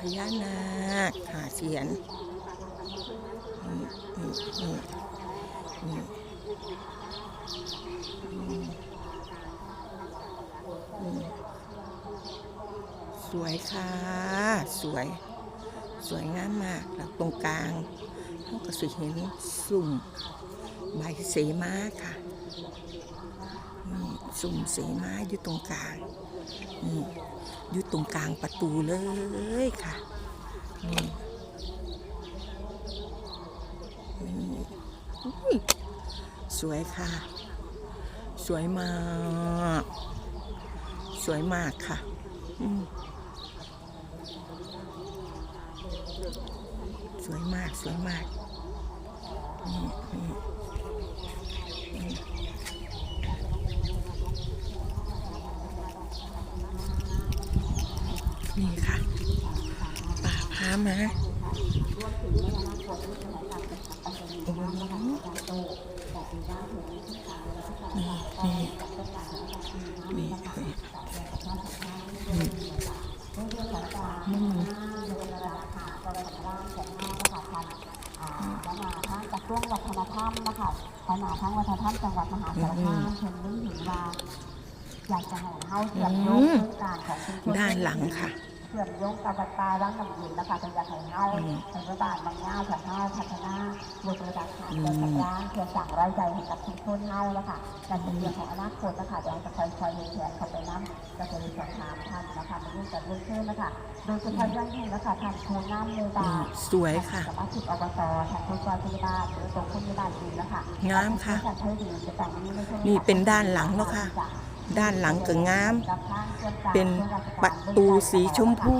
พญานาคหาเสียนนี่นี่นี่นี่สวยค่ะ สวย สวยงามมากแล้วตรงกลางเราก็สิเห็นสุ่มใบเสมาค่ะนี่สุ่มเสมาอยู่ตรงกลางนี่ อยู่ตรงกลางประตูเลยค่ะสวยค่ะ สวยมาก สวยมากค่ะสวยมาก สวยมากนี่นี่นี่ค่ะป่าพามาโอ้โหนี่นี่นี่นี่นี่อืมมหาทางกระทรวงวัฒนธรรมนะคะมหาทางวัฒนธรรมจังหวัดมหาสารคามเพิ่นรู้เห็นว่าอยากจะให้เฮาเชื่อมโยงโครงการของด้านหลังค่ะ เชื่อมโยงกับวัดป่าร่างน้ำยืนนะคะเพิ่นอยากให้เฮาอืมเป็นรัฐบาลบางย่าจะเฮาพัฒนายกระดับฐานเกิดจากร้าเพื่อสั่งรายใจให้กับชุมชนเฮาแล้วค่ะแต่เป็นเรื่องของอนาคตนะคะเดี๋ยวจะคอยคอยเห็นแผนเข้าไปน้ำก็จะมีสอบถามท่านนะคะมาร่วมกันเรื่องเชื่อนะคะโดยเฉพาะอย่างยิ่งนะคะท่านครูน้ำเมตาสวยค่ะสมาชิกอบตท่างโรงพยาบาลพยาบาลหรือตรงพยาบาลดีแล้วค่ะงามค่ะนี่เป็นด้านหลังเนอะค่ะ ด้านหลังก็งาม เป็นประตูสีชมพู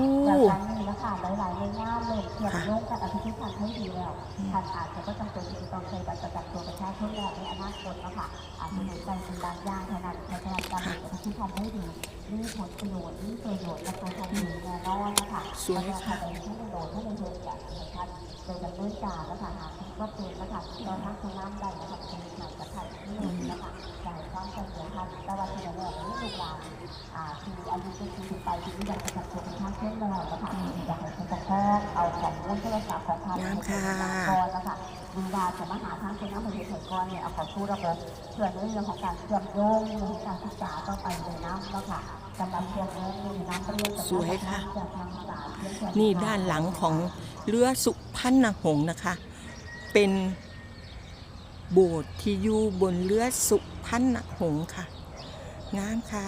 แบบนี้นะคะหลายๆในงานเลยเกี่ยวกับเรื่องการอภิธิษฐานให้ดีแล้วท่านอาจจะก็จำเป็นที่จะต้องใช้บัตรประจำตัวประชาชนแล้วในอนาคตนะคะอาจจะมีใจเป็นบางอย่างเท่านั้นในการการอภิธิษฐานให้ดีมีผลประโยชน์มีประโยชน์และตัวทำดีแน่นอนนะคะสวยค่ะในที่ประโยชน์ให้ในเรื่องอย่างท่านโดยดำเนินการนะคะหากก็เป็นนะคะตอนนั้นคุณน้ำได้นะคะเป็นหน่วยกระทำที่หนึ่งนะคะจ่ายความเป็นเดือนพันแต่ว่าที่เราเนี่ยไม่ลูกหลานอ่าคืออายุเป็นปีไปที่อยากจะจัดตัวเป็นทางเส้นแล้วนะคะอยากให้คุณปกครองเอาของมูลโทรศัพท์ของทางงามค่ะก่อนนะคะดูดาจะมาหาทางคุณน้ำเป็นเหตุก่อนเนี่ยเอาของสู้ระบบเพื่อในเรื่องของการเชื่อมโยงเรื่องของการศึกษาต่อไปในน้ำแล้วค่ะกำลังเชื่อมโยงในน้ำเรียนกับสวยค่ะจากทางศาสตร์เรื่องนี่ด้านหลังของเรือสุพรรณหงส์นะคะ เป็นโบสถ์ที่อยู่บนเรือสุพรรณหงส์ค่ะงามค่ะ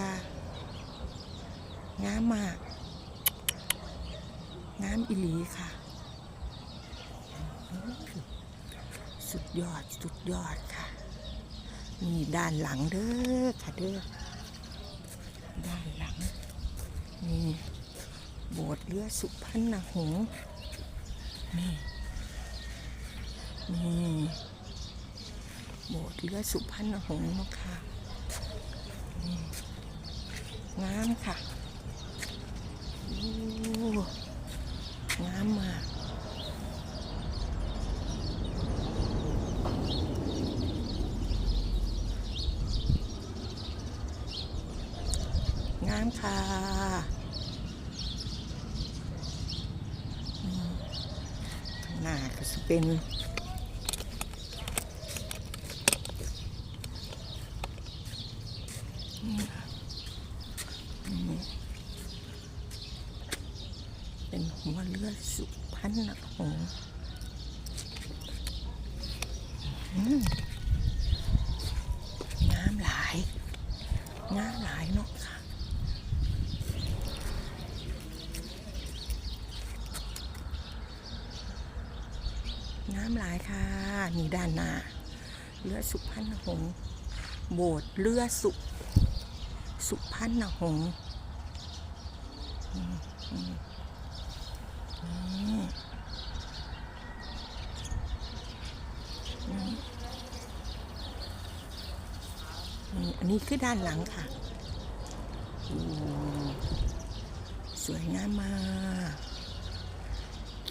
งามมาก งามอิลีค่ะ สุดยอดสุดยอดค่ะ นี่ด้านหลังเด้อค่ะเด้อด้านหลังนี่โบสถ์เรือสุพรรณหงส์นี่นี่โบสถ์เรือสุพรรณหงส์นะคะงามค่ะโอ้งามมาก งามค่ะหน้าก็จะเป็นเป็นหัวเรือดสุพรรณหงส์อืมงามหลาย งามหลายเนาะค่ะ น้ำหลายค่ะนี่ด้านหน้าเรือสุพรรณหงส์โบสถ์เรือสุสุพรรณหงส์อันนี้คือด้านหลังค่ะ สวยงามมาก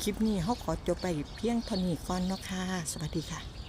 คลิปนี้เขาขอจบไปเพียงเท่านี้ก่อนเนาะค่ะ สวัสดีค่ะ